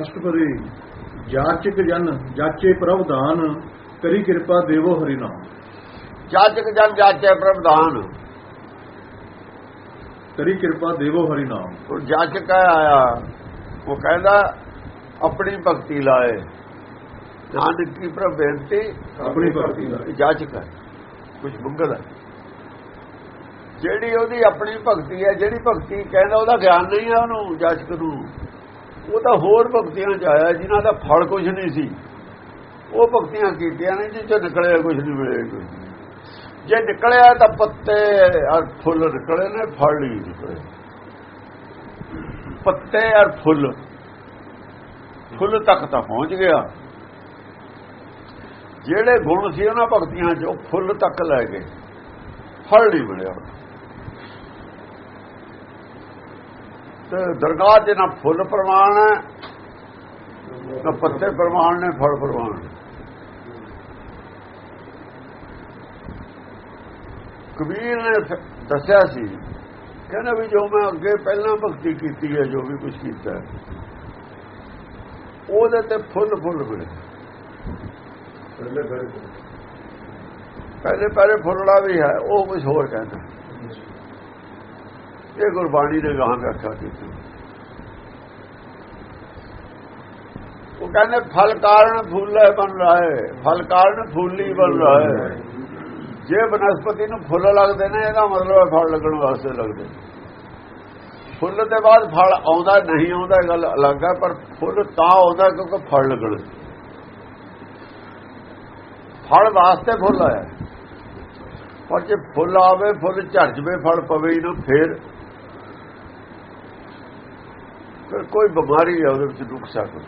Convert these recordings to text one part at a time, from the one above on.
ਅਸ਼ਟਪਦੀ ਜਾਚਕ ਜਨ ਜਾਚੇ ਪ੍ਰਭ ਦਾਨ ਕਰੀ ਕਿਰਪਾ ਦੇਵੋ ਹਰੀ ਨਾਮ। ਜਾਚਕ ਜਨ ਜਾਚੇ ਪ੍ਰਭਦਾਨ ਕਰੀ ਕਿਰਪਾ ਦੇਵੋ ਹਰੀ ਨਾਮ। ਉਹ ਜਾਚਕ ਆਇਆ ਉਹ ਕਹਿੰਦਾ ਆਪਣੀ ਭਗਤੀ ਲਾਏ। ਨਾਨਕ ਕੀ ਪ੍ਰਭ ਬੇਨਤੀ ਆਪਣੀ ਭਗਤੀ ਇਹ ਜਾਚਕ ਹੈ ਕੁਝ ਮੰਗਦਾ ਜਿਹੜੀ ਉਹਦੀ ਆਪਣੀ ਭਗਤੀ ਹੈ ਜਿਹੜੀ ਭਗਤੀ ਕਹਿੰਦਾ ਉਹਦਾ ਗਿਆਨ ਨਹੀਂ ਹੈ ਉਹਨੂੰ ਜਾਚਕ ਨੂੰ। ਉਹ ਤਾਂ ਹੋਰ ਭਗਤੀਆਂ ਚ ਆਇਆ, ਜਿਨ੍ਹਾਂ ਦਾ ਫਲ ਕੁਝ ਨਹੀਂ ਸੀ। ਉਹ ਭਗਤੀਆਂ ਕੀਤੀਆਂ ਨੇ ਜਿੱਚੋਂ ਨਿਕਲਿਆ ਕੁਝ ਨਹੀਂ, ਮਿਲਿਆ ਕੁਝ ਜੇ ਨਿਕਲਿਆ ਤਾਂ ਪੱਤੇ ਔਰ ਫੁੱਲ ਨਿਕਲੇ ਨੇ, ਫਲ ਨਹੀਂ ਨਿਕਲੇ। ਪੱਤੇ ਔਰ ਫੁੱਲ। ਫੁੱਲ ਤੱਕ ਤਾਂ ਪਹੁੰਚ ਗਿਆ। ਜਿਹੜੇ ਗੁਣ ਸੀ ਉਹਨਾਂ ਭਗਤੀਆਂ 'ਚ, ਉਹ ਫੁੱਲ ਤੱਕ ਲੈ ਗਏ। ਫਲ ਨਹੀਂ ਮਿਲਿਆ। ਤੇ ਦਰਗਾਹ 'ਚ ਨਾ ਫੁੱਲ ਪ੍ਰਮਾਣ ਹੈ ਨਾ ਪੱਤੇ ਪ੍ਰਮਾਣ ਨੇ ਫਲ ਪ੍ਰਮਾਣ ਕਬੀਰ ਨੇ ਦੱਸਿਆ ਸੀ ਕਹਿੰਦਾ ਵੀ ਜੋ ਮੈਂ ਅੱਗੇ ਪਹਿਲਾਂ ਭਗਤੀ ਕੀਤੀ ਹੈ ਜੋ ਵੀ ਕੁਝ ਕੀਤਾ ਉਹਦੇ ਤੇ ਫੁੱਲ ਫੁੱਲ ਮਿਲੇ ਪਹਿਲੇ ਪਹਿਲੇ ਫੁੱਲੜਾ ਵੀ ਹੈ ਉਹ ਕੁਝ ਹੋਰ ਕਹਿੰਦਾ। ਇਹ ਗੁਰਬਾਣੀ ਨੇ ਗਾਂ ਵਿਆਖਿਆ ਕੀਤੀ। ਉਹ ਕਹਿੰਦੇ, ਫਲ ਕਾਰਨ ਫੁੱਲੇ ਬਣ ਰਹਾ ਹੈ ਫਲ ਕਾਰਨ ਫੁੱਲੀ ਬਣ ਰਹਾ। ਹੈ ਜੇ ਬਨਸਪਤੀ ਨੂੰ ਫੁੱਲ ਲੱਗਦੇ ਨੇ, ਇਹਦਾ ਮਤਲਬ ਹੈ ਫਲ ਲੱਗਣ ਵਾਸਤੇ ਲੱਗਦੇ। ਫੁੱਲ ਦੇ ਬਾਅਦ ਫਲ ਆਉਂਦਾ, ਨਹੀਂ ਆਉਂਦਾ, ਇਹ ਗੱਲ ਅਲੱਗ ਹੈ, ਪਰ ਫੁੱਲ ਤਾਂ ਆਉਂਦਾ ਕਿਉਂਕਿ ਫਲ ਲੱਗਣ। ਫਲ ਵਾਸਤੇ ਫੁੱਲ ਆਇਆ ਪਰ ਜੇ ਫੁੱਲ ਆਵੇ, ਫੁੱਲ ਝੜ ਜਵੇ, ਫਲ ਪਵੇ ਨਾ, ਫੇਰ ਫਿਰ ਕੋਈ ਬਿਮਾਰੀ ਹੈ ਉਹਦੇ ਵਿੱਚ ਨੁਕਸਾ ਕੋਈ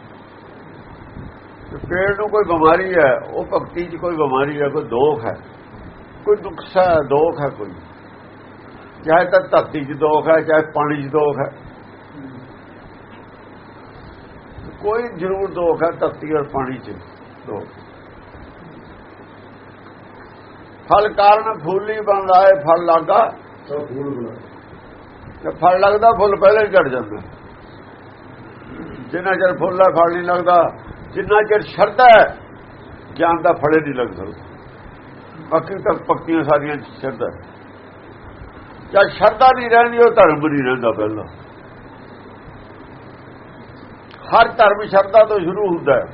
ਤੇ ਪੇੜ ਨੂੰ ਕੋਈ ਬਿਮਾਰੀ ਹੈ ਉਹ ਭਗਤੀ 'ਚ ਕੋਈ ਬਿਮਾਰੀ ਹੈ ਕੋਈ ਦੋਖ ਹੈ। ਕੋਈ ਨੁਕਸਾ ਹੈ ਦੋਖ ਹੈ ਕੋਈ। ਚਾਹੇ ਤਾਂ ਧਰਤੀ 'ਚ ਦੋਖ ਹੈ ਚਾਹੇ ਪਾਣੀ 'ਚ ਦੋਖ ਹੈ। ਕੋਈ ਜ਼ਰੂਰ ਦੋਖ ਹੈ ਧਰਤੀ ਔਰ ਪਾਣੀ 'ਚ ਦੋਖ। ਫਲ ਕਾਰਨ ਫੁੱਲੀ ਬਣ ਰਹਾ ਹੈ ਫਲ ਲੱਗਾ। ਤੇ ਫਲ ਲੱਗਦਾ ਫੁੱਲ ਪਹਿਲਾਂ ਹੀ ਝੜ ਜਾਂਦਾ। ਜਿੰਨਾ ਚਿਰ ਫੁੱਲ ਹੈ ਫਲ ਨਹੀਂ ਲੱਗਦਾ, ਜਿੰਨਾ ਚਿਰ ਸ਼ਰਧਾ ਹੈ, ਗਿਆਨ ਦਾ ਫਲੇ ਨਹੀਂ ਲੱਗ ਸਕਦਾ। ਬਾਕੀ ਤਾਂ ਪੱਕੀਆਂ ਸਾਰੀਆਂ ਸ਼ਰਧਾ ਜਦ ਸ਼ਰਧਾ ਨਹੀਂ ਰਹਿੰਦੀ, ਉਹ ਧਰਮ ਨਹੀਂ ਰਹਿੰਦਾ ਪਹਿਲਾਂ। ਹਰ ਧਰਮ ਸ਼ਰਧਾ ਤੋਂ ਸ਼ੁਰੂ ਹੁੰਦਾ ਹੈ।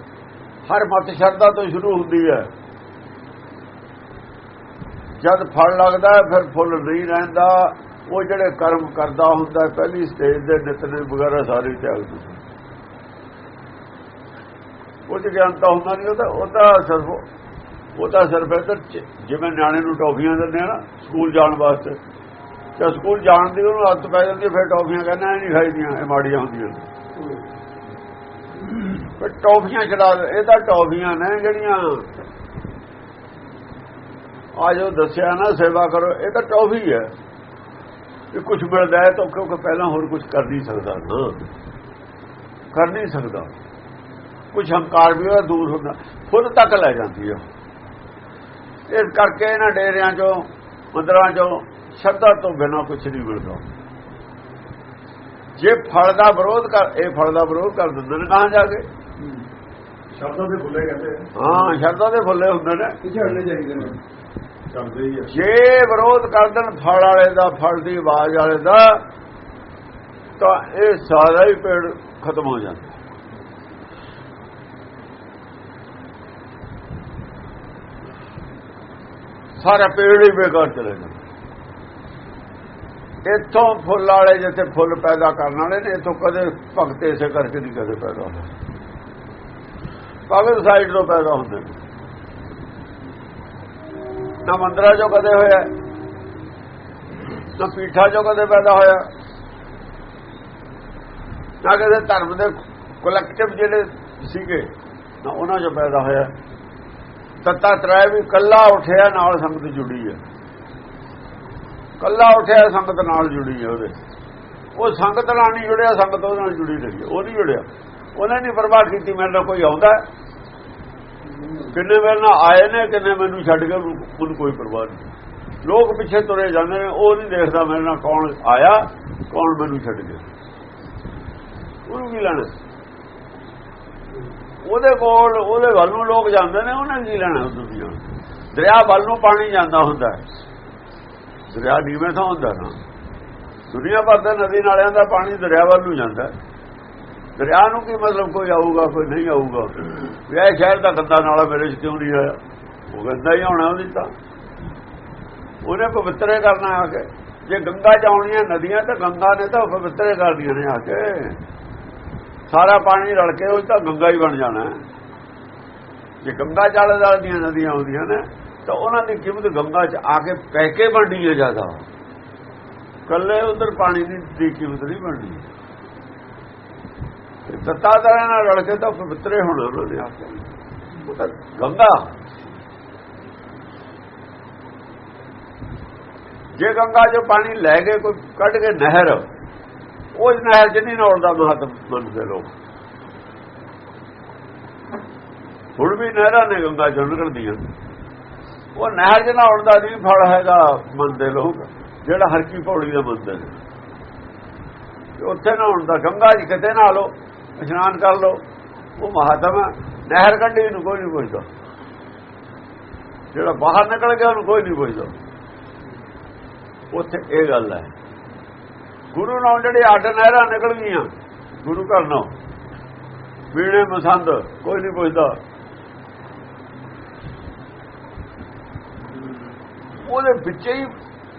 ਹਰ ਮਤ ਸ਼ਰਧਾ ਤੋਂ ਸ਼ੁਰੂ ਹੁੰਦੀ ਹੈ। ਜਦ ਫਲ ਲੱਗਦਾ, ਫਿਰ ਫੁੱਲ ਨਹੀਂ ਰਹਿੰਦਾ। ਉਹ ਜਿਹੜੇ ਕਰਮ ਕਰਦਾ ਹੁੰਦਾ, ਪਹਿਲੀ ਸਟੇਜ ਦੇ ਨਿਤਨੇ ਵਗੈਰਾ ਸਾਰੇ ਤਿਆਗ ਦਿੰਦਾ। ਉਹ ਚ ਗਿਆਨ ਤਾਂ ਹੁੰਦਾ ਨਹੀਂ ਉਹਦਾ ਉਹਦਾ ਸਿਰਫ ਤਾਂ ਸਿਰਫ ਇੱਧਰ ਚ- ਜਿਵੇਂ ਨਿਆਣੇ ਨੂੰ ਟੌਫੀਆਂ ਦਿੰਦੇ ਆ ਨਾ, ਸਕੂਲ ਜਾਣ ਵਾਸਤੇ। ਤੇ ਸਕੂਲ ਜਾਣ ਦੀ ਉਹਨੂੰ ਆਦਤ ਪੈ ਜਾਂਦੀ ਫਿਰ ਟੌਫੀਆਂ ਕਹਿੰਦਾ ਇਹ ਨਹੀਂ ਖਾਈਦੀਆਂ, ਇਹ ਮਾੜੀਆਂ ਹੁੰਦੀਆਂ ਫਿਰ ਟੌਫੀਆਂ ਚਲਾ ਇਹ ਤਾਂ ਟੌਫੀਆਂ ਨੇ ਜਿਹੜੀਆਂ ਆ ਜੋ ਦੱਸਿਆ ਨਾ, ਸੇਵਾ ਕਰੋ, ਇਹ ਤਾਂ ਟੌਫੀ ਹੈ। ਇਹ ਕੁਝ ਮਿਲਦਾ ਹੈ ਤਾਂ ਕਿਉਂਕਿ ਪਹਿਲਾਂ ਹੋਰ ਕੁਝ ਕਰ ਨਹੀਂ ਸਕਦਾ ਨਾ। ਕਰ ਨਹੀਂ ਸਕਦਾ। ਕੁਝ ਹੰਕਾਰ ਵੀ ਉਹਦਾ ਦੂਰ ਹੁੰਦਾ ਖੁਦ ਤੱਕ ਲੈ ਜਾਂਦੀ ਹੈ ਇਸ ਕਰਕੇ ਇਹਨਾਂ ਡੇਰਿਆਂ ਚੋਂ ਮੰਦਰਾਂ ਚੋਂ ਸ਼ਰਧਾ ਤੋਂ ਬਿਨਾਂ ਕੁਝ ਨਹੀਂ ਮਿਲਦਾ। ਜੇ ਫਲ ਦਾ ਵਿਰੋਧ ਕਰ ਇਹ ਫਲ ਦਾ ਵਿਰੋਧ ਕਰ ਦਿੰਦੇ ਨੇ ਕਹਾਂ ਜਾ ਕੇ? ਸ਼ਬਦਾਂ ਦੇ ਬੁੱਲੇ ਕਹਿੰਦੇ ਹਾਂ ਸ਼ਰਧਾ ਦੇ ਫੁੱਲੇ ਹੁੰਦੇ ਨੇ। ਝੜਨੇ ਚਾਹੀਦੇ ਨੇ। ਜੇ ਵਿਰੋਧ ਕਰ ਦੇਣ ਫਲ ਵਾਲੇ ਦਾ ਫਲ ਦੀ ਆਵਾਜ਼ ਵਾਲੇ ਦਾ ਤਾਂ ਇਹ ਸਾਰਾ ਹੀ ਪੇੜ ਖਤਮ ਹੋ ਜਾਂਦਾ। ਸਾਰਾ ਪੇੜ ਹੀ ਬੇਕਾਰ ਚਲੇ ਜਾਂਦਾ। ਇੱਥੋਂ ਫੁੱਲ ਵਾਲੇ ਜਿੱਥੇ ਫੁੱਲ ਪੈਦਾ ਕਰਨ ਵਾਲੇ ਨੇ, ਇੱਥੋਂ ਕਦੇ ਭਗਤ ਇਸੇ ਕਰਕੇ ਨਹੀਂ ਕਦੇ ਪੈਦਾ ਹੁੰਦੇ। ਭਗਤ ਸਾਈਡ ਤੋਂ ਪੈਦਾ ਹੁੰਦੇ ਨੇ। ਨਾ ਮੰਦਰਾਂ ਚੋਂ ਕਦੇ ਹੋਇਆ, ਨਾ ਪੀਠਾ ਚੋਂ ਕਦੇ ਪੈਦਾ ਹੋਇਆ, ਨਾ ਕਦੇ ਧਰਮ ਦੇ ਕਲੈਕਟਿਵ ਜਿਹੜੇ ਸੀਗੇ, ਨਾ ਉਹਨਾਂ ਚੋਂ ਪੈਦਾ ਹੋਇਆ। ਤੱਤਾ ਤਰਾਇ ਵੀ ਕੱਲਾ ਉਠਿਆ ਨਾਲ ਸੰਗਤ ਜੁੜੀ ਹੈ। ਕੱਲਾ ਉਠਿਆ ਸੰਗਤ ਨਾਲ ਜੁੜੀ ਹੈ ਉਹਦੇ। ਉਹ ਸੰਗਤ ਨਾਲ ਨਹੀਂ ਜੁੜਿਆ, ਸੰਗਤ ਉਹਦੇ ਨਾਲ ਜੁੜੀ ਰਹੀ ਹੈ। ਉਹ ਨਹੀਂ ਜੁੜਿਆ। ਉਹਨੇ ਨਹੀਂ ਪਰਵਾਹ ਕੀਤੀ, ਮੇਰੇ ਨਾਲ ਕੋਈ ਆਉਂਦਾ ਕਿੰਨੇ ਮੇਰੇ ਨਾਲ ਆਏ ਨੇ, ਕਿੰਨੇ ਮੈਨੂੰ ਛੱਡ ਕੇ ਉਹਨੂੰ ਕੋਈ ਪਰਵਾਹ ਨਹੀਂ। ਲੋਕ ਪਿੱਛੇ ਤੁਰੇ ਜਾਂਦੇ ਨੇ, ਉਹ ਨਹੀਂ ਦੇਖਦਾ ਮੇਰੇ ਨਾਲ ਕੌਣ ਆਇਆ, ਕੌਣ ਮੈਨੂੰ ਛੱਡ ਗਿਆ। ਉਹਨੂੰ ਕੀ ਲੈਣਾ? ਉਹਦੇ ਕੋਲ, ਉਹਦੇ ਵੱਲ ਨੂੰ ਲੋਕ ਜਾਂਦੇ ਨੇ, ਉਹਨੇ ਕੀ ਲੈਣਾ ਉਸ ਦਰਿਆ ਵੱਲ ਨੂੰ ਪਾਣੀ ਜਾਂਦਾ ਹੁੰਦਾ ਦਰਿਆ ਨੀਵੇਂ ਤੋਂ ਹੁੰਦਾ ਨਾ। ਦੁਨੀਆ ਭਰ ਦੇ ਨਦੀ ਨਾਲਿਆਂ ਦਾ ਪਾਣੀ ਦਰਿਆ ਵੱਲ ਨੂੰ ਜਾਂਦਾ ਦਰਿਆ ਨੂੰ ਕੀ ਮਤਲਬ ਕੋਈ ਆਊਗਾ, ਕੋਈ ਨਹੀਂ ਆਊਗਾ? ਵੀ ਇਹ ਸ਼ਹਿਰ ਦਾ ਗੰਦਾ ਨਾਲਾ ਮੇਰੇ 'ਚ ਕਿਉਂ ਨਹੀਂ ਆਇਆ ਉਹ ਗੰਦਾ ਹੀ ਹੋਣਾ ਉਹਦੀ ਤਾਂ। ਉਹਨੇ ਪਵਿੱਤਰੇ ਕਰਨਾ ਆ ਕੇ। ਜੇ ਗੰਗਾ ਚ ਆਉਣੀਆਂ ਨਦੀਆਂ ਤਾਂ ਗੰਗਾ ਨੇ ਤਾਂ ਪਵਿੱਤਰੇ ਕਰਦੀਆਂ ਨੇ ਆ ਕੇ। ਸਾਰਾ ਪਾਣੀ ਰਲ ਕੇ ਉਹ ਤਾਂ ਗੰਗਾ ਹੀ ਬਣ ਜਾਣਾ। ਜੇ ਗੰਗਾ ਜਲ ਦਲ ਦੀਆਂ ਨਦੀਆਂ ਆਉਂਦੀਆਂ ਨੇ, ਤਾਂ ਉਹਨਾਂ ਦੀ ਕੀਮਤ ਗੰਗਾ 'ਚ ਆ ਕੇ ਪੈ ਕੇ ਬਣਦੀ ਹੈ ਜ਼ਿਆਦਾ। ਕੱਲੇ ਉਧਰ ਪਾਣੀ ਦੀ ਕੀਮਤ ਨਹੀਂ ਬਣਦੀ। ਤਤਾ ਦਰਿਆ ਨਾਲ ਰਲ ਕੇ ਤਾਂ ਪਵਿੱਤਰੇ ਹੋਣਾ ਉਹਨਾਂ ਨੇ ਆ ਉਹ ਤਾਂ ਗੰਗਾ। ਜੇ ਗੰਗਾ ਜੋ ਪਾਣੀ ਲੈ ਕੇ ਕੋਈ ਕੱਢ ਕੇ ਨਹਿਰ ਉਹ ਨਹਿਰ ਚ ਨਹੀਂ ਦਾ ਮਹੱਤਵ ਮੰਨਦੇ ਲੋਕ ਹੁਣ ਵੀ ਨਹਿਰਾਂ ਨੇ ਗੰਗਾ ਚੋਂ ਨਿਕਲਦੀਆਂ ਉਹ ਨਹਿਰ ਚ ਨਹਾਉਣ ਨਹੀਂ, ਫਲ ਹੈਗਾ, ਮੰਨਦੇ ਲੋਕ ਜਿਹੜਾ ਹਰ ਕੀ ਪੌੜੀ ਦਾ ਮੰਨਦੇ ਨੇ। ਉੱਥੇ ਨਹਾਉਣ ਦਾ ਗੰਗਾ ਜੀ ਕਿਤੇ ਨਾ ਲਓ, ਇਸ਼ਨਾਨ ਕਰ ਲਓ। ਉਹ ਮਹਾਤਮ ਹੈ। ਨਹਿਰ ਕੱਢੀ ਨੂੰ ਕੋਈ ਨਹੀਂ ਪੁੱਛਦਾ। ਜਿਹੜਾ ਬਾਹਰ ਨਿਕਲ ਗਿਆ ਉਹਨੂੰ ਕੋਈ ਨਹੀਂ ਪੁੱਛਦਾ। ਉੱਥੇ ਇਹ ਗੱਲ ਹੈ। ਗੁਰੂ ਨਾਲ ਜਿਹੜੇ ਅੱਡ ਨਹਿਰਾਂ ਨਿਕਲ ਗਈਆਂ ਗੁਰੂ ਘਰ ਨਾਲ। ਵੀਣੇ ਮਸੰਦ ਕੋਈ ਨਹੀਂ ਪੁੱਛਦਾ। ਉਹਦੇ ਵਿੱਚ ਹੀ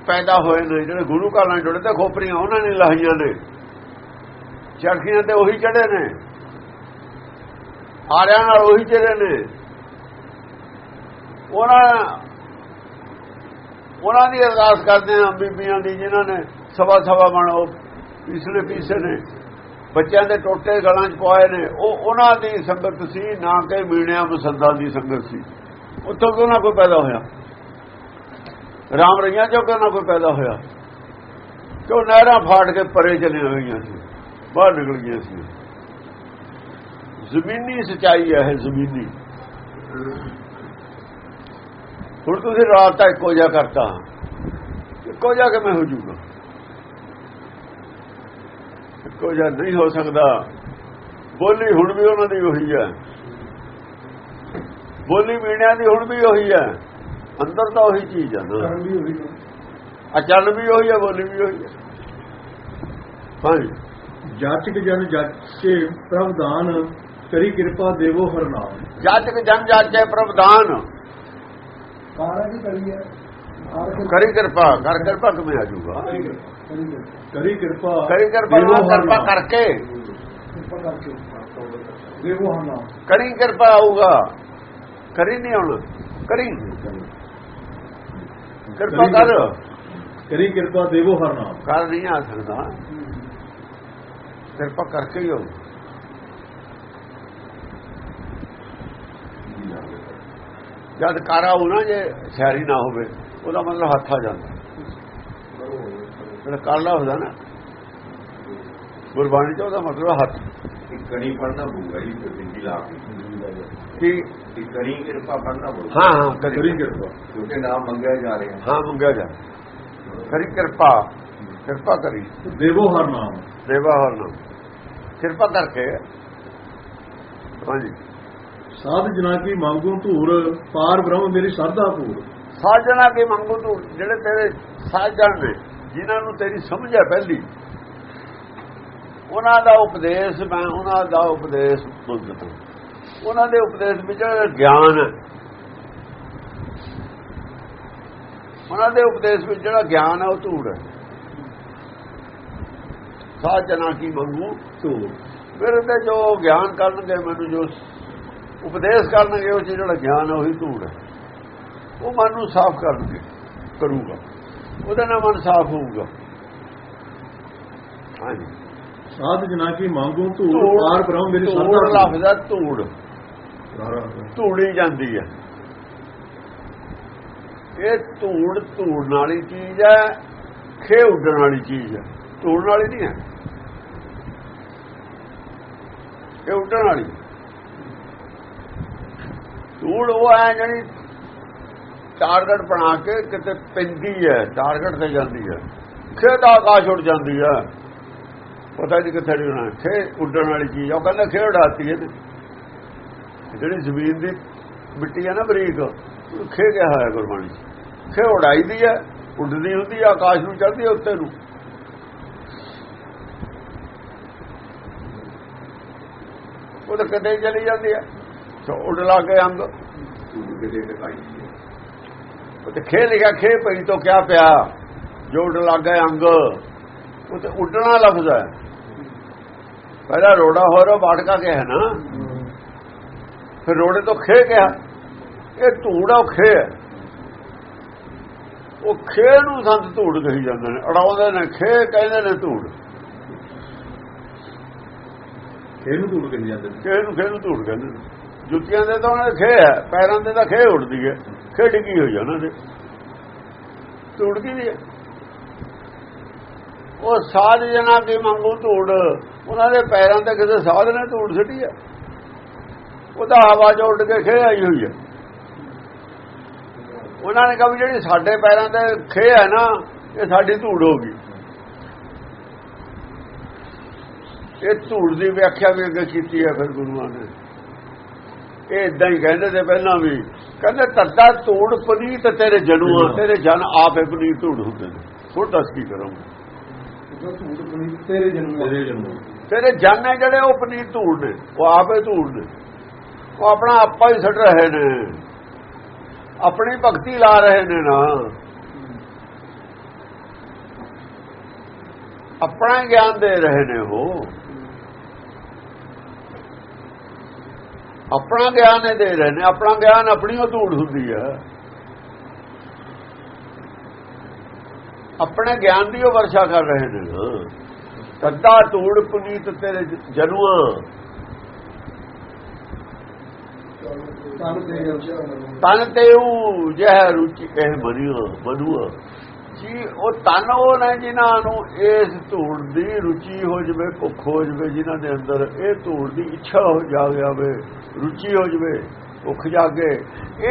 ਪੈਦਾ ਹੋਏ ਨੇ, ਜਿਹੜੇ ਗੁਰੂ ਘਰ ਨਾਲ ਜੁੜੇ ਤੇ ਖੋਪਰੀਆਂ ਉਹਨਾਂ ਨੇ ਲਾਹੀਆਂ ਨੇ। ਚਰਖੀਆਂ ਤੇ ਉਹੀ ਚੜੇ ਨੇ। ਆਰਿਆਂ ਨਾਲ ਉਹੀ ਚੜੇ ਨੇ। ਉਹਨਾਂ ਉਹਨਾਂ ਦੀ ਅਰਦਾਸ ਕਰਦੇ ਆ ਬੀਬੀਆਂ ਦੀ, ਜਿਨ੍ਹਾਂ ਨੇ ਸਵਾ ਸਵਾ ਬਣ ਉਹ ਪਿਛਲੇ ਪੀਸੇ ਨੇ। ਬੱਚਿਆਂ ਦੇ ਟੋਟੇ ਗਲਾਂ 'ਚ ਪਾਏ ਨੇ। ਉਹ ਉਹਨਾਂ ਦੀ ਸੰਗਤ ਸੀ, ਨਾ ਕਿ ਮੀਣਿਆ ਮਸੰਦਾ ਦੀ ਸੰਗਤ ਸੀ। ਉੱਥੋਂ ਕਿਉਂ ਨਾ ਕੋਈ ਪੈਦਾ ਹੋਇਆ? ਰਾਮ ਰਈਆਂ ਚੋਂ ਕਿਉਂ ਨਾ ਕੋਈ ਪੈਦਾ ਹੋਇਆ? ਕਿਉਂ ਨਹਿਰਾਂ ਫਾੜ ਕੇ ਪਰੇ ਚਲੇ ਹੋਈਆਂ ਸੀ? ਬਾਹਰ ਨਿਕਲ ਗਈਆਂ ਸੀ। ਜ਼ਮੀਨੀ ਸਚਾਈ ਹੈ ਇਹ ਜ਼ਮੀਨੀ। ਹੁਣ ਤੁਸੀਂ ਰਾਤ ਤੱਕ ਇੱਕੋ ਜਿਹਾ ਕਰਤਾ। ਇੱਕੋ ਜਿਹਾ ਕਿਵੇਂ ਹੋ ਜੂਗਾ ਇੱਕੋ ਜਿਹਾ ਨਹੀਂ ਹੋ ਸਕਦਾ। ਬੋਲੀ ਹੁਣ ਵੀ ਉਹਨਾਂ ਦੀ ਉਹੀ ਹੈ। ਬੋਲੀ ਮੀਣਿਆਂ ਦੀ ਹੁਣ ਵੀ ਉਹੀ ਹੈ। ਅੰਦਰ ਤਾਂ ਉਹੀ ਚੀਜ਼ ਹੈ ਨਾ। ਅਚਲ ਵੀ ਉਹੀ ਹੈ। ਬੋਲੀ ਵੀ ਉਹੀ ਹੈ। ਹਾਂਜੀ। ਜਾਚਕ ਜਨ ਜਾਚੇ ਪ੍ਰਵਦਾਨ ਕਰੀ ਕਿਰਪਾ ਦੇਵੋ ਹਰ ਨਾਮ। ਜਾਤਕ ਜਨ ਜਾਚੇ ਪ੍ਰਵਦਾਨ ਕਾਰਾ ਕੀ ਕਰੀ ਹੈ। ਕਰੀ ਕਿਰਪਾ ਕਰ ਕਿਰਪਾ ਕਿਵੇਂ ਆ ਜਾਊਗਾ? ਕਰੀ ਕਿਰਪਾ ਕਰੀ ਕਿਰਪਾ। ਕਿਰਪਾ। ਕਰਕੇ। ਕਰੀ ਕਿਰਪਾ ਆਊਗਾ। ਕਰੀ ਨਹੀਂ ਆਉਣਾ ਕਰੀ। ਕਿਰਪਾ ਕਰ ਕਰੀ। ਕਿਰਪਾ। ਦੇਵੋ ਹਰ ਨਾਮ। ਕਰ ਨਹੀਂ ਆ ਸਕਦਾ। ਕਿਰਪਾ ਕਰਕੇ ਹੀ ਹੋਊ ਜਦ ਕਾਰਾ ਹੋਣਾ ਜੇ ਸ਼ਹਿਰੀ ਨਾ ਹੋਵੇ। ਉਹਦਾ ਮਤਲਬ ਹੱਥ ਆ ਜਾਂਦਾ। ਜਿਹੜਾ ਕਾਲਾ ਹੁੰਦਾ ਨਾ ਗੁਰਬਾਣੀ ਚ ਉਹਦਾ ਮਤਲਬ ਹੱਥ। ਕਣੀ ਪੜਨਾ ਪਊਗਾ ਜੀ ਬਿੰਦੀ ਲਾ ਕੇ। ਕਿ? ਕਣੀ ਕਿਰਪਾ ਪੜਨਾ ਪਊਗਾ। ਹਾਂ ਹਾਂ ਕਰੀ। ਕਰੀ ਕਿਰਪਾ। ਕਿਉਂਕਿ ਨਾਮ ਮੰਗਿਆ ਜਾ ਰਿਹਾ। ਹਾਂ ਮੰਗਿਆ ਜਾ ਕਰੀ ਕਿਰਪਾ। ਕਿਰਪਾ ਕਰੀ। ਦੇਵੋ ਹਰ ਨਾਮ। ਦੇਵਾ ਹਰ ਨਾਮ। ਕਿਰਪਾ ਕਰਕੇ। ਹਾਂਜੀ। ਸਾਧ ਜਨਾ ਕੀ ਮੰਗੂ ਧੂਰ ਪਾਰ ਬ੍ਰਹਮ ਮੇਰੀ ਸਰਦਾ ਪੂਰ। ਸਾਜਣਾ ਕੇ ਮੰਗੂ ਤੂੰ? ਜਿਹੜੇ ਤੇਰੇ ਸਾਜਣ ਨੇ, ਜਿਨ੍ਹਾਂ ਨੂੰ ਤੇਰੀ ਸਮਝ ਹੈ ਪਹਿਲੀ, ਉਹਨਾਂ ਦਾ ਉਪਦੇਸ਼ ਮੈਂ ਉਹਨਾਂ ਦਾ ਉਪਦੇਸ਼ ਮੰਗਦਾ। ਉਹਨਾਂ ਦੇ ਉਪਦੇਸ਼ ਵਿੱਚ ਜਿਹੜਾ ਗਿਆਨ ਹੈ, ਉਹਨਾਂ ਦੇ ਉਪਦੇਸ਼ ਵਿੱਚ ਜਿਹੜਾ ਗਿਆਨ ਹੈ ਉਹ ਧੂੜ ਹੈ। ਸਾਜਣਾ ਕੀ ਮੰਗੂ? ਧੂੜ। ਮੇਰੇ ਤੇ ਜੋ ਗਿਆਨ ਕਰਨਗੇ, ਮੈਨੂੰ ਜੋ ਉਪਦੇਸ਼ ਕਰਨਗੇ, ਉਹ 'ਚ ਜਿਹੜਾ ਗਿਆਨ ਹੈ ਉਹੀ ਧੂੜ ਹੈ। ਉਹ ਮਨ ਨੂੰ ਸਾਫ਼ ਕਰਨਗੇ ਕਰੂਗਾ। ਉਹਦੇ ਨਾਲ ਮਨ ਸਾਫ਼ ਹੋਊਗਾ। ਹਾਂਜੀ। ਸਾਧ ਜਨਾ ਕੀ ਮੰਗੂ ਧੂੜ ਪਾਰ ਬ੍ਰਹਮ ਮੇਰੀ ਸਰਦਾ ਲਫ਼ਜ਼ ਧੂੜ। ਧੂੜੀ ਜਾਂਦੀ ਹੈ। ਇਹ ਧੂੜ ਧੂੜ ਵਾਲੀ ਚੀਜ਼ ਹੈ ਖੇ ਉੱਡਣ ਵਾਲੀ ਚੀਜ਼ ਹੈ। ਧੂੜ ਵਾਲੀ ਨਹੀਂ ਹੈ। ਇਹ ਉੱਡਣ ਵਾਲੀ। ਧੂੜ ਉਹ ਹੈ ਜਿਹੜੀ ਟਾਰਗੇਟ ਬਣਾ ਕੇ ਕਿਤੇ ਪੈਂਦੀ ਹੈ, ਟਾਰਗੇਟ ਤੇ ਜਾਂਦੀ ਹੈ। ਖੇ ਦਾ ਆਕਾਸ਼ ਉੱਡ ਜਾਂਦੀ ਹੈ। ਪਤਾ ਨਹੀਂ ਕਿੱਥੇ ਡਿੱਗਣਾ ਖੇ ਉੱਡਣ ਵਾਲੀ ਚੀਜ਼ ਉਹ ਕਹਿੰਦਾ ਖੇ ਉਡਾਤੀ ਹੈ। ਜਿਹੜੀ ਜ਼ਮੀਨ ਦੀ ਮਿੱਟੀ ਹੈ ਨਾ ਬਰੀਕ ਖੇ ਗਿਆ ਹੋਇਆ ਗੁਰਬਾਣੀ ਖੇ ਉਡਾਈ ਦੀ ਹੈ, ਉੱਡਦੀ ਹੁੰਦੀ ਹੈ, ਆਕਾਸ਼ ਨੂੰ ਚੜ੍ਹਦੀ ਹੈ ਉੱਤੇ ਨੂੰ। ਉਹ ਤਾਂ ਕਦੇ ਚਲੀ ਜਾਂਦੀ ਹੈ। ਤੇ ਉੱਡ ਲਾ ਕੇ ਅੰਗ ਕਿਤੇ ਟਕਾਈ ਤੇ ਖੇ ਲਿਖਿਆ ਖੇ ਪਈ ਤੋਂ ਕਿਆ ਪਿਆ? ਜੋ ਉੱਡ ਲੱਗ ਗਏ ਅੰਗ। ਉਹ ਤੇ ਉੱਡਣਾ ਲਫ਼ਜ਼ ਹੈ। ਪਹਿਲਾਂ ਰੋੜਾ ਹੋ ਰਿਹਾ ਬਾਟਕਾ ਕੇ ਹੈ ਨਾ। ਫਿਰ ਰੋੜੇ ਤੋਂ ਖੇ ਗਿਆ ਇਹ ਧੂੜਾ ਖੇ ਹੈ। ਉਹ ਖੇ ਨੂੰ ਸੰਤ ਧੂੜ ਕਹੀ ਜਾਂਦੇ ਨੇ। ਅੜਾਉਂਦੇ ਨੇ ਖੇ ਕਹਿੰਦੇ ਨੇ ਧੂੜ। ਇਹਨੂੰ ਧੂੜ ਕਹੀ ਜਾਂਦੇ ਨੇ। ਖੇ ਨੂੰ ਖੇ ਨੂੰ ਧੂੜ ਕਹਿੰਦੇ ਨੇ। ਜੁੱਤੀਆਂ ਦੇ ਤਾਂ ਉਹਨਾਂ ਦੇ ਖੇ ਹੈ ਪੈਰਾਂ ਦੇ ਤਾਂ ਖੇ ਉੱਡਦੀ ਹੈ। ਖੇਡ ਗਈ ਹੋਈ ਹੈ ਉਹਨਾਂ ਦੇ। ਧੂੜ ਕੀ ਹੈ ਉਹ ਸਾਧ ਜਨਾ ਕੀ ਮੰਗੂ ਧੂੜ, ਉਹਨਾਂ ਦੇ ਪੈਰਾਂ ਤੇ ਕਿਸੇ ਸਾਧ ਨੇ ਧੂੜ ਸਿੱਟੀ ਹੈ ਉਹ ਤਾਂ ਹਵਾ 'ਚ ਉੱਡ ਕੇ ਖੇ ਆਈ ਹੋਈ ਹੈ ਉਹਨਾਂ ਨੇ ਕਿਹਾ ਵੀ ਜਿਹੜੀ ਸਾਡੇ ਪੈਰਾਂ ਤੇ ਖੇ ਹੈ ਨਾ, ਇਹ ਸਾਡੀ ਧੂੜ ਹੋ ਗਈ। ਇਹ ਧੂੜ ਦੀ ਵਿਆਖਿਆ ਵੀ ਅੱਗੇ ਕੀਤੀ ਹੈ ਫਿਰ ਗੁਰੂਆਂ ਨੇ। ਇਹ ਇਦਾਂ ਹੀ ਕਹਿੰਦੇ ਤੇ ਪਹਿਲਾਂ ਵੀ ਕਹਿੰਦੇ ਤੱਦਾ ਧੂੜ ਪਨੀਤ ਤੇਰੇ ਜਨੂਆ ਤੇਰੇ ਜਨ ਆਪੇ ਪਨੀਤ ਧੂੜ ਹੁੰਦੇ ਨੇ। ਹੁਣ ਦੱਸ ਕੀ ਕਰਾਂਗੇ ਤੇਰੇ ਜਨਮ ਤੇਰੇ ਜਨ ਹੈ ਜਿਹੜੇ ਉਹ ਪਨੀਤ ਧੂੜ ਨੇ ਉਹ ਆਪੇ ਧੂੜ ਨੇ। ਉਹ ਆਪਣਾ ਆਪਾ ਹੀ ਛੱਡ ਰਹੇ ਨੇ। ਆਪਣੀ ਭਗਤੀ ਲਾ ਰਹੇ ਨੇ ਨਾ। ਆਪਣਾ ਹੀ ਗਿਆਨ ਦੇ ਰਹੇ ਨੇ ਉਹ। ਆਪਣਾ ਗਿਆਨ ਇਹ ਦੇ ਰਹੇ ਨੇ ਆਪਣਾ ਗਿਆਨ ਆਪਣੀ ਉਹ ਧੂੜ ਹੁੰਦੀ ਹੈ। ਆਪਣੇ ਗਿਆਨ ਦੀ ਉਹ ਵਰਸ਼ਾ ਕਰ ਰਹੇ ਨੇ। ਤੱਦਾ ਧੂੜ ਪੁਨੀਤ ਤੇਰੇ ਜਨੂਆ। ਤਨ ਤੇਉ ਜਹ ਰੁਚੀ ਇਹ ਮਨਿਓ ਮਨੁਆ ਜੀ ਉਹ ਤਨ ਉਹ ਨੇ ਜਿਨ੍ਹਾਂ ਨੂੰ ਇਸ ਧੂੜ ਦੀ ਰੁਚੀ ਹੋ ਜਵੇ ਭੁੱਖ ਹੋ ਜਵੇ ਜਿਨ੍ਹਾਂ ਦੇ ਅੰਦਰ ਇਹ ਧੂੜ ਦੀ ਇੱਛਾ ਹੋ ਜਾਵੇ ਰੁਚੀ ਹੋ ਜਵੇ ਭੁੱਖ ਜਾਗੇ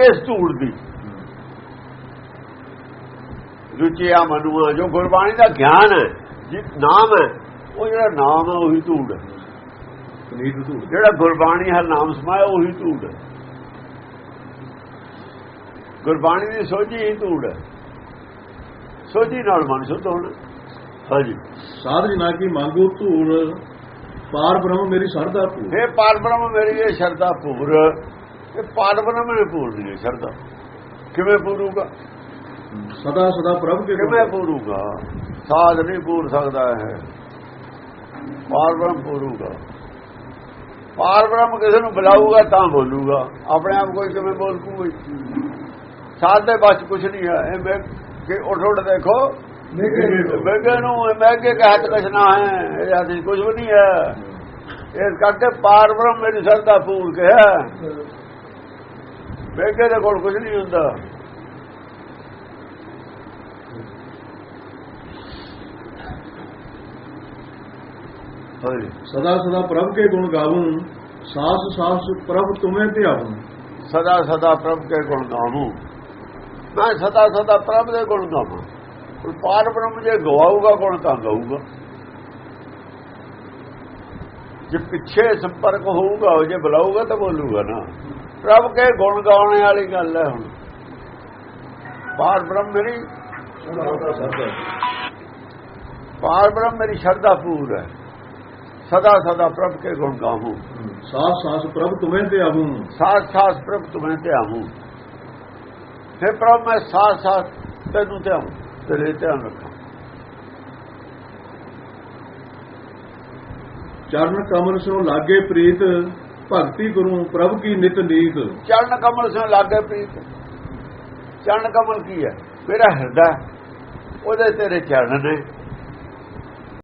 ਇਸ ਧੂੜ ਦੀ। ਰੁਚੀ ਆ ਮਨੁਆ ਜੋ ਗੁਰਬਾਣੀ ਦਾ ਗਿਆਨ ਹੈ ਜੀ ਨਾਮ ਹੈ ਉਹ ਜਿਹੜਾ ਨਾਮ ਹੈ ਉਹੀ ਧੂੜ ਹੈ। ਜਿਹੜਾ ਗੁਰਬਾਣੀ ਹਰ ਨਾਮ ਸਮਾਇਆ ਉਹੀ ਧੂੜ ਹੈ। ਗੁਰਬਾਣੀ ਦੀ ਸੋਝੀ ਹੀ ਧੂੜ ਹੈ। ਸੋਝੀ ਨਾਲ ਮਨ ਸ਼ੁੱਧ ਹੋਣਾ। ਹਾਂਜੀ। ਸਾਧ ਜਨਾ ਕੀ ਮੰਗੂ ਧੂੜ ਪਾਰ ਬ੍ਰਹਮ ਮੇਰੀ ਸਰਦਾ ਭੂ ਇਹ ਪਾਰਬ੍ਰਹਮ ਮੇਰੀ ਇਹ ਸ਼ਰਧਾ ਪੂਰ। ਇਹ ਪਾਰਬ੍ਰਹਮ ਨੇ ਪੂਰਨੀ ਹੈ ਸ਼ਰਧਾ। ਕਿਵੇਂ ਪੂਰੂਗਾ? ਸਦਾ ਸਦਾ ਪ੍ਰਭ ਕੇ ਕਿਵੇਂ ਪੂਰੂਗਾ? ਸਾਧ ਨਹੀਂ ਪੂਰ ਸਕਦਾ ਹੈ ਪਾਰਬ੍ਰਹਮ ਪੂਰੂਗਾ। ਪਾਰਬ੍ਰਹਮ ਕਿਸੇ ਨੂੰ ਬੁਲਾਊਗਾ ਤਾਂ ਬੋਲੂਗਾ। ਆਪਣੇ ਆਪ ਕੋਈ ਕਿਵੇਂ ਬੋਲ ਪੂਗਾ ਸਾਧ ਦੇ ਬਸ ਕੁਝ ਨਹੀਂ ਹੈ। ਇਹ ਕਿ ਉੱਠ ਉੱਠ ਦੇਖੋ। ਮੇਗੇ ਨੂੰ ਮੇਗੇ ਕੇ ਹੱਥ ਕਛਨਾ ਹੈ ਇਹ ਹੱਥ ਕੁਝ ਵੀ ਨਹੀਂ ਹੈ। ਇਸ ਕਰਕੇ ਪਾਰਬ੍ਰਹਮ ਮੇਰੀ ਸਰਦਾ ਪੂਰ ਕੇ ਹੈ। ਮੇਗੇ ਦੇ ਕੋਲ ਕੁਝ ਨਹੀਂ ਹੁੰਦਾ। ਸਦਾ ਸਦਾ ਪ੍ਰਭ ਕੇ ਗੁਣ ਗਾਵੂੰ ਸਾਸ ਸਾਸ ਪ੍ਰਭ ਤੁਮੇ ਧਿਆਵੂੰ। ਸਦਾ ਸਦਾ ਪ੍ਰਭ ਕੇ ਗੁਣ ਗਾਵੂੰ। ਮੈਂ ਸਦਾ ਸਦਾ ਪ੍ਰਭ ਦੇ ਗੁਣ ਗਾਵਾਂ। ਹੁਣ ਪਾਰ ਬ੍ਰਹਮ ਜੇ ਗਵਾਊਗਾ ਗੁਣ ਤਾਂ ਗਾਊਗਾ। ਜੇ ਪਿੱਛੇ ਸੰਪਰਕ ਹੋਊਗਾ ਉਹ ਜੇ ਬੁਲਾਊਗਾ ਤਾਂ ਬੋਲੂਗਾ ਨਾ। ਪ੍ਰਭ ਕੇ ਗੁਣ ਗਾਉਣ ਵਾਲੀ ਗੱਲ ਹੈ ਹੁਣ। ਪਾਰ ਬ੍ਰਹਮ ਮੇਰੀ ਪਾਰ ਬ੍ਰਹਮ ਮੇਰੀ ਸ਼ਰਧਾ ਪੂਰ ਹੈ। ਸਦਾ ਸਦਾ ਪ੍ਰਭ ਕੇ ਗੁਣ ਗਾਵੂੰ। ਸਾਸ ਸਾਸ ਪ੍ਰਭ ਤੁਮੇ ਧਿਆਵੂੰ ਸਾਥ ਸਾਥ ਪ੍ਰਭ ਤੁਮੇ ਧਿਆਵੂੰ हे ਪ੍ਰਭ ਮੈਂ ਸਾਥ ਸਾਥ ਤੈਨੂੰ ਧਿਆਉਂ ਤੇਰੇ ਧਿਆਨ ਰੱਖਾਂ। ਚਰਨ ਕਮਲ ਸੋ ਲਾਗੇ ਪ੍ਰੀਤ ਭਗਤੀ ਕਰੂੰ ਪ੍ਰਭ ਕੀ ਨਿਤ ਨੀਤ। ਚਰਨ ਕਮਲ ਸੇ ਲਾਗੇ ਪ੍ਰੀਤ। ਚਰਨ ਕਮਲ ਕੀ ਹੈ? ਮੇਰਾ ਹਿਰਦਾ ਉਹਦੇ ਤੇਰੇ ਚਰਨ ਨੇ